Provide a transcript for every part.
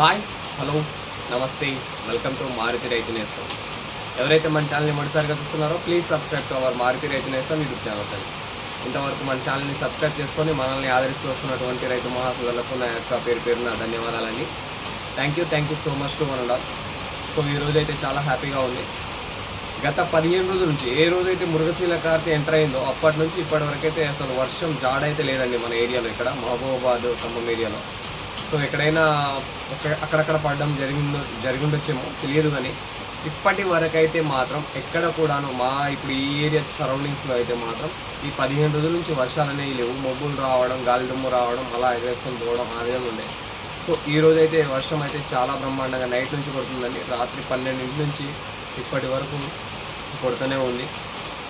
Hi hello నమస్తే welcome to Maruti Raithu Nestham ఎవరైతే మన ఛానల్ని మొదటిసారిగా చూస్తున్నారో please subscribe to our Maruti Raithu Nestham YouTube channel ఇంతవరకు మన ఛానల్ని సబ్స్క్రైబ్ చేసుకొని మనల్ని ఆదరిస్తూ వస్తున్నటువంటి రైతు మహాసులకు నా యొక్క పేరు పేరున ధన్యవాదాలండి. Thank you thank you so much to one and so ఈ రోజు అయితే చాలా హ్యాపీగా ఉంది. గత పదిహేను రోజుల నుంచి ఏ రోజైతే మృగశీల కార్తె ఎంటర్ అయిందో అప్పటి నుంచి ఇప్పటి వరకైతే అసలు వర్షం జాడైతే లేదండి మన ఏరియాలో ఇక్కడ మహబూబాబాద్ ఖమ్మం ఏరియాలో. సో ఎక్కడైనా ఒక- అక్కడక్కడ పడడం జరిగిందో జరిగిండొచ్చేమో తెలియదు కానీ ఇప్పటి వరకైతే మాత్రం ఎక్కడ కూడాను మా ఇప్పుడు ఈ ఏరియా సరౌండింగ్స్లో అయితే మాత్రం ఈ పదిహేను రోజుల నుంచి వర్షాలు అనేవి లేవు. మబ్బులు రావడం గాలి దుమ్ము రావడం అలా ఎగరేసుకొని పోవడం ఆ విధంగా ఉండే సో ఈ రోజు అయితే వర్షం అయితే చాలా బ్రహ్మాండంగా నైట్ నుంచి కొడుతుందండి. రాత్రి పన్నెండింటి నుంచి ఇప్పటి వరకు కొడుతూనే ఉంది.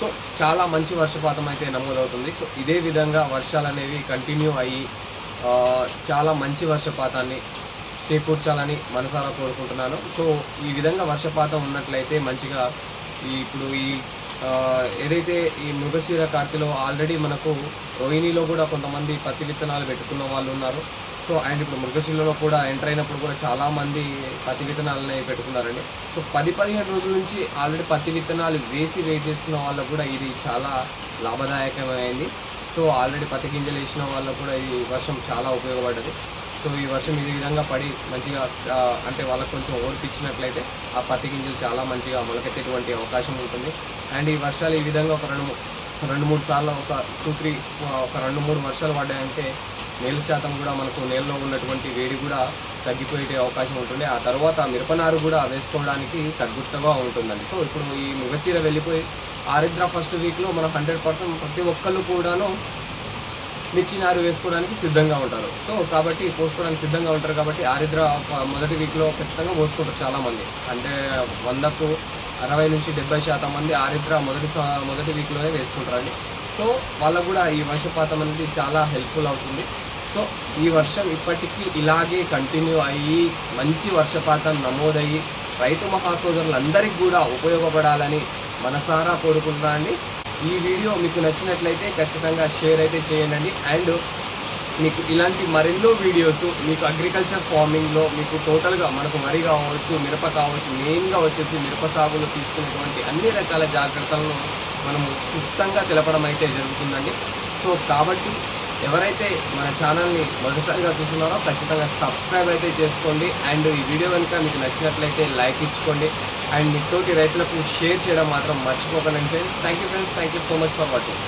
సో చాలా మంచి వర్షపాతం అయితే నమోదవుతుంది. సో ఇదే విధంగా వర్షాలు అనేవి కంటిన్యూ అయ్యి చాలా మంచి వర్షపాతాన్ని చేకూర్చాలని మనసారా కోరుకుంటున్నాను. సో ఈ విధంగా వర్షపాతం ఉన్నట్లయితే మంచిగా ఈ ఇప్పుడు ఈ ఏదైతే ఈ మృగశీర కార్తిలో ఆల్రెడీ మనకు రోహిణిలో కూడా కొంతమంది పత్తి విత్తనాలు పెట్టుకున్న వాళ్ళు ఉన్నారు. సో అండ్ ఇప్పుడు మృగశీలలో కూడా ఎంటర్ అయినప్పుడు కూడా చాలామంది పత్తి విత్తనాలని పెట్టుకున్నారండి. సో పది పదిహేను రోజుల నుంచి ఆల్రెడీ పత్తి విత్తనాలు వేసి వెయిట్ చేస్తున్న వాళ్ళకు కూడా ఇది చాలా లాభదాయకమైంది. సో ఆల్రెడీ పత్తి గింజలు వేసిన వాళ్ళకు కూడా ఈ వర్షం చాలా ఉపయోగపడ్డది. సో ఈ వర్షం ఈ విధంగా పడి మంచిగా అంటే వాళ్ళకి కొంచెం ఓర్పిచ్చినట్లయితే ఆ పత్తి గింజలు చాలా మంచిగా మొలకెత్తేటువంటి అవకాశం ఉంటుంది. అండ్ ఈ వర్షాలు ఈ విధంగా ఒక రెండు రెండు మూడు సార్లు ఒక టూ త్రీ ఒక రెండు మూడు వర్షాలు పడ్డాయంటే నీళ్ళ శాతం కూడా మనకు నీళ్ళలో ఉన్నటువంటి వేడి కూడా తగ్గిపోయే అవకాశం ఉంటుంది. ఆ తర్వాత మిరపనారు కూడా వేసుకోవడానికి తగ్గుతగా ఉంటుందండి. సో ఇప్పుడు ఈ మృగశీర వెళ్ళిపోయి ఆరిద్ర ఫస్ట్ వీక్లో మనం హండ్రెడ్ పర్సెంట్ ప్రతి ఒక్కళ్ళు కూడాను మిర్చి నారు వేసుకోవడానికి సిద్ధంగా ఉంటారు. సో కాబట్టి పోసుకోవడానికి సిద్ధంగా ఉంటారు కాబట్టి ఆరిద్ర మొదటి వీక్లో ఖచ్చితంగా పోసుకుంటారు చాలామంది. అంటే వందకు అరవై నుంచి డెబ్బై శాతం మంది ఆరిద్ర మొదటి మొదటి వీక్లోనే వేసుకుంటారండి. సో వాళ్ళకు కూడా ఈ వర్షపాతం అనేది చాలా హెల్ప్ఫుల్ అవుతుంది. సో ఈ వర్షం ఇప్పటికీ ఇలాగే కంటిన్యూ అయ్యి మంచి వర్షపాతం నమోదయ్యి రైతు మహాసోదరులందరికీ కూడా ఉపయోగపడాలని మనసారా కోరుకుంటున్నా అండి? ఈ వీడియో మీకు నచ్చినట్లయితే ఖచ్చితంగా షేర్ అయితే చేయండి. అండ్ మీకు ఇలాంటి మరెన్నో వీడియోస్ మీకు అగ్రికల్చర్ ఫార్మింగ్లో మీకు టోటల్గా మనకు వరి కావచ్చు మిరప కావచ్చు మెయిన్గా వచ్చేసి మిరప సాగులో తీసుకునేటువంటి అన్ని రకాల జాగ్రత్తలను మనము క్లుప్తంగా తెలపడం అయితే జరుగుతుందండి. సో కాబట్టి ఎవరైతే మన ఛానల్ని మొదటిసారిగా చూస్తున్నారో ఖచ్చితంగా సబ్స్క్రైబ్ అయితే చేసుకోండి. అండ్ ఈ వీడియో కనుక మీకు నచ్చినట్లయితే లైక్ ఇచ్చుకోండి. అండ్ మీ తోటి రైతులకు షేర్ చేయడం మాత్రం మర్చిపోకండి friends thank you friends thank you so much for watching